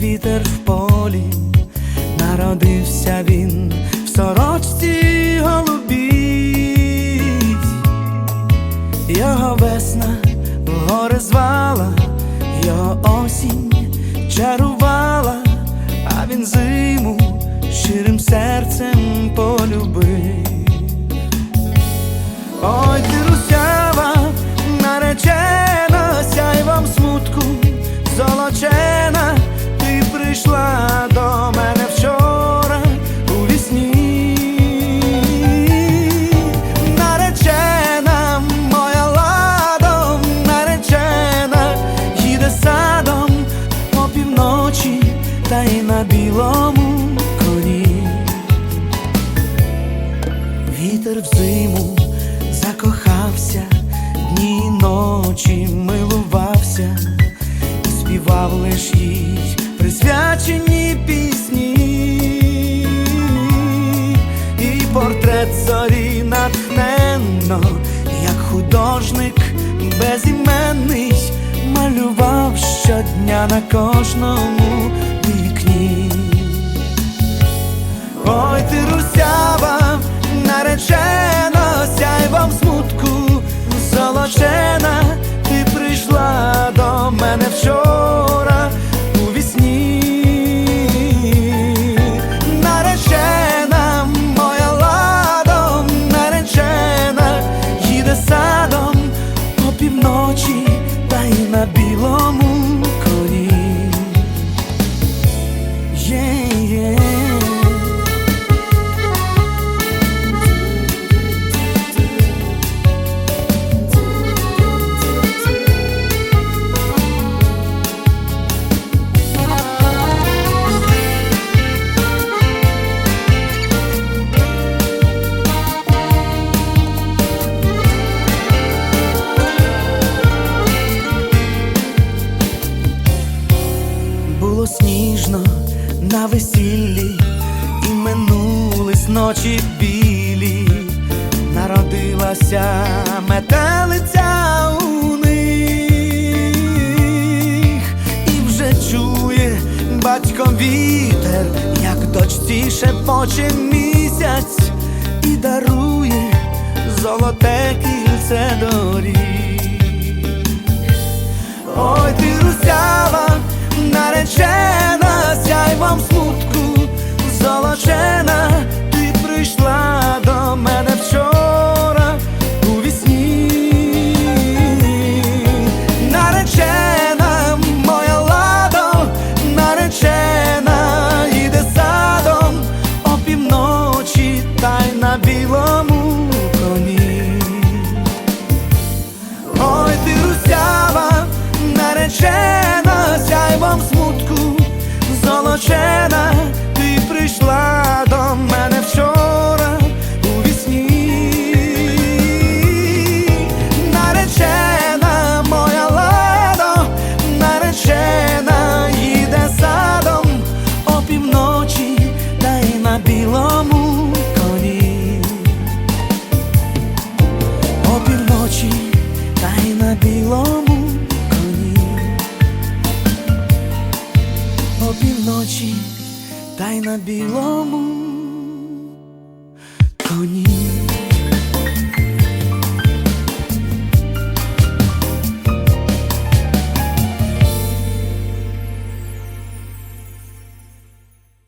вітер в полі, народився він в сорочці голубій, його весна в гори звала, його осінь чарувала, а він зиму щирим серцем полюбив. Ой, ти білому коні. Вітер взиму закохався, дні й ночі милувався і співав лиш їй присвячені пісні, і портрет зорі натхненно, як художник безіменний, малював щодня на кожному ти русява, сяй сяйвом смутку, золочена, ночі білі, народилася метелиця у них, і вже чує батько вітер, як дочці шепоче місяць, і дарує золоте кільце доріг. Ой, ти русява, золочена, ти прийшла опівночі та й на білому коні.